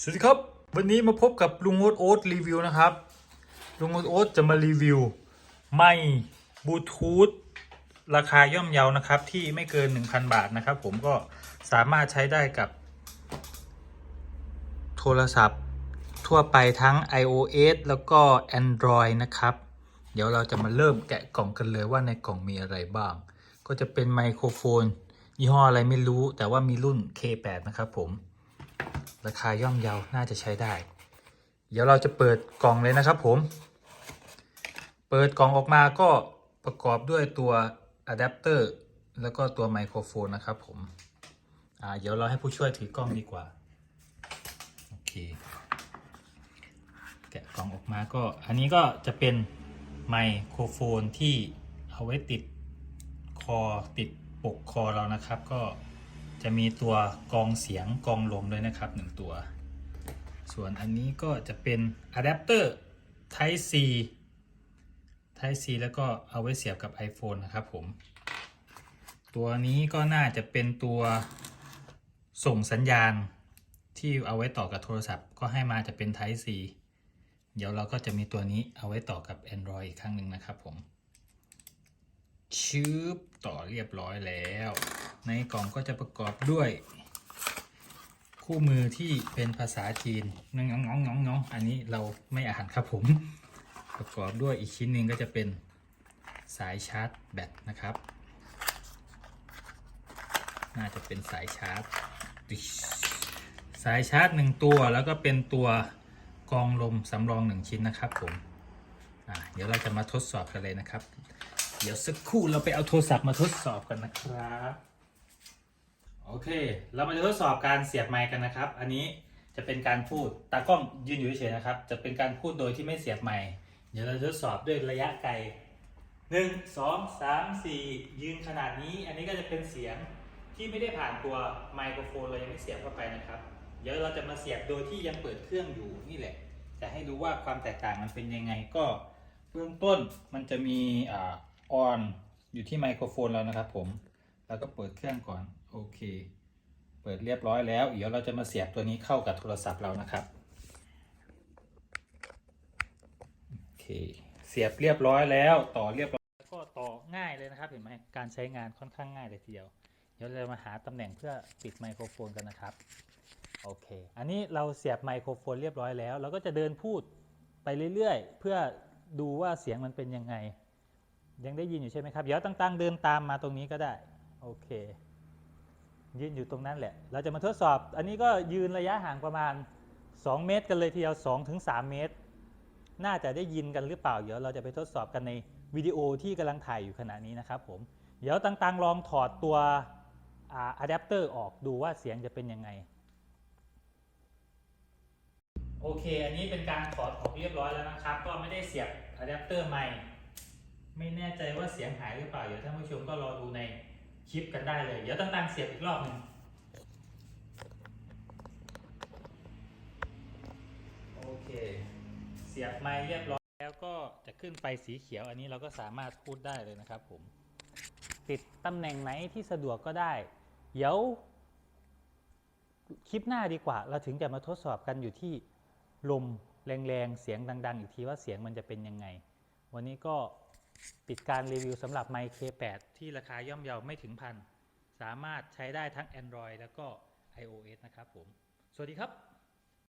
สวัสดีครับ วันนี้มาพบกับลุงโอ๊ตโอ๊ตรีวิวนะครับ ลุงโอ๊ตโอ๊ตจะมารีวิว ไม่บลูทูธราคาย่อมเยานะครับ ที่ไม่เกิน 1,000 บาทนะครับ ผมก็สามารถใช้ได้กับ โทรศัพท์ทั่วไปทั้ง iOS แล้วก็ Android นะครับ เดี๋ยวเราจะมาเริ่มแกะกล่องกันเลยว่าในกล่องมีอะไรบ้าง ก็จะเป็นไมโครโฟน ยี่ห้ออะไรไม่รู้ แต่ว่ามีรุ่น K8 นะครับผม ราคาย่อมเยาน่าจะใช้ได้ เดี๋ยวเราจะเปิดกล่องเลยนะครับผม เปิดกล่องออกมาก็ประกอบด้วยตัวอะแดปเตอร์แล้วก็ตัวไมโครโฟนนะครับผม อ่า เดี๋ยวเราให้ผู้ช่วยถือกล้องดีกว่า โอเค แกะกล่องออกมาก็ อันนี้ก็จะเป็นไมโครโฟนที่เอาไว้ติดคอติดปกคอเรานะครับ ก็ จะมีตัวกองเสียงกองลมด้วยนะครับหนึ่งตัว ส่วนอันนี้ก็จะเป็นอะแดปเตอร์ Type C Type C แล้วก็เอาไว้เสียบกับ iPhone นะครับผม ตัวนี้ก็น่าจะเป็นตัวส่งสัญญาณที่เอาไว้ต่อกับโทรศัพท์ ก็ให้มาจะเป็น Type C เดี๋ยวเราก็จะมีตัวนี้เอาไว้ต่อกับ Android อีกครั้งหนึ่งนะครับผมชืบต่อเรียบร้อยแล้ว ในกล่องก็จะประกอบด้วย คู่มือที่เป็นภาษาจีนงองงองงองงองอันนี้เราไม่อ่านครับผม ประกอบด้วยอีกชิ้นหนึ่งก็จะเป็นสายชาร์จแบตนะครับ น่าจะเป็นสายชาร์จสายชาร์จหนึ่งตัวแล้วก็เป็นตัวกองลมสำรองหนึ่งชิ้นนะครับผมเดี๋ยวเราจะมาทดสอบกันเลยนะครับ เดี๋ยวสักครู่เราไปเอาโทรศัพท์มาทดสอบกันนะครับ โอเค เรามาทดสอบการเสียบไมค์กันนะครับ อันนี้จะเป็นการพูด ตากล้องยืนอยู่เฉยๆนะครับ จะเป็นการพูดโดยที่ไม่เสียบไมค์ เดี๋ยวเราทดสอบด้วยระยะไกลหนึ่งสองสามสี่ยืนขนาดนี้ อันนี้ก็จะเป็นเสียงที่ไม่ได้ผ่านตัวไมโครโฟนเรายังไม่เสียบเข้าไปนะครับ เดี๋ยวเราจะมาเสียบโดยที่ยังเปิดเครื่องอยู่นี่แหละ จะให้ดูว่าความแตกต่างมันเป็นยังไงก็เบื้องต้นมันจะมีอ่าออนอยู่ที่ไมโครโฟนแล้วนะครับผม แล้วก็เปิดเครื่องก่อน โอเค เปิดเรียบร้อยแล้ว เดี๋ยวเราจะมาเสียบตัวนี้เข้ากับโทรศัพท์เรานะครับ โอเค เสียบเรียบร้อยแล้ว ต่อเรียบร้อยก็ต่อง่ายเลยนะครับ เห็นไหมการใช้งานค่อนข้างง่ายเลยทีเดียว เดี๋ยวเราจะมาหาตำแหน่งเพื่อปิดไมโครโฟนกันนะครับ โอเค อันนี้เราเสียบไมโครโฟนเรียบร้อยแล้ว เราก็จะเดินพูดไปเรื่อยๆ เพื่อดูว่าเสียงมันเป็นยังไง ยังได้ยินอยู่ใช่ไหมครับ เดี๋ยวตั้งๆ เดินตามมาตรงนี้ก็ได้ โอเค ยืนอยู่ตรงนั้นแหละ เราจะมาทดสอบ อันนี้ก็ยืนระยะห่างประมาณ 2 เมตร กันเลยทีเดียว2ถึง3เมตร น่าจะได้ยินกันหรือเปล่า เดี๋ยวเราจะไปทดสอบกันในวิดีโอที่กำลังถ่ายอยู่ขณะนี้นะครับผม เดี๋ยวตั้งๆลองถอดตัวอะแดปเตอร์ออกดูว่าเสียงจะเป็นยังไง โอเค อันนี้เป็นการถอดออกเรียบร้อยแล้วนะครับ ก็ไม่ได้เสียบอะแดปเตอร์ใหม่ ไม่แน่ใจว่าเสียงหายหรือเปล่า เดี๋ยวท่านผู้ชมก็รอดูใน คลิปกันได้เลย เดี๋ยวตั้งๆเสียบอีกรอบหนึ่งโอเค เสียบไม้เรียบร้อยแล้วก็จะขึ้นไฟสีเขียวอันนี้เราก็สามารถพูดได้เลยนะครับผมติดตำแหน่งไหนที่สะดวกก็ได้ เดี๋ยวคลิปหน้าดีกว่า เราถึงจะมาทดสอบกันอยู่ที่ลมแรงๆ เสียงดัง ๆ อีกทีว่าเสียงมันจะเป็นยังไง วันนี้ก็ ปิดการรีวิวสำหรับไมค์ K8 ที่ราคาย่อมเยาไม่ถึงพัน สามารถใช้ได้ทั้ง Android แล้วก็ iOS นะครับผม สวัสดีครับ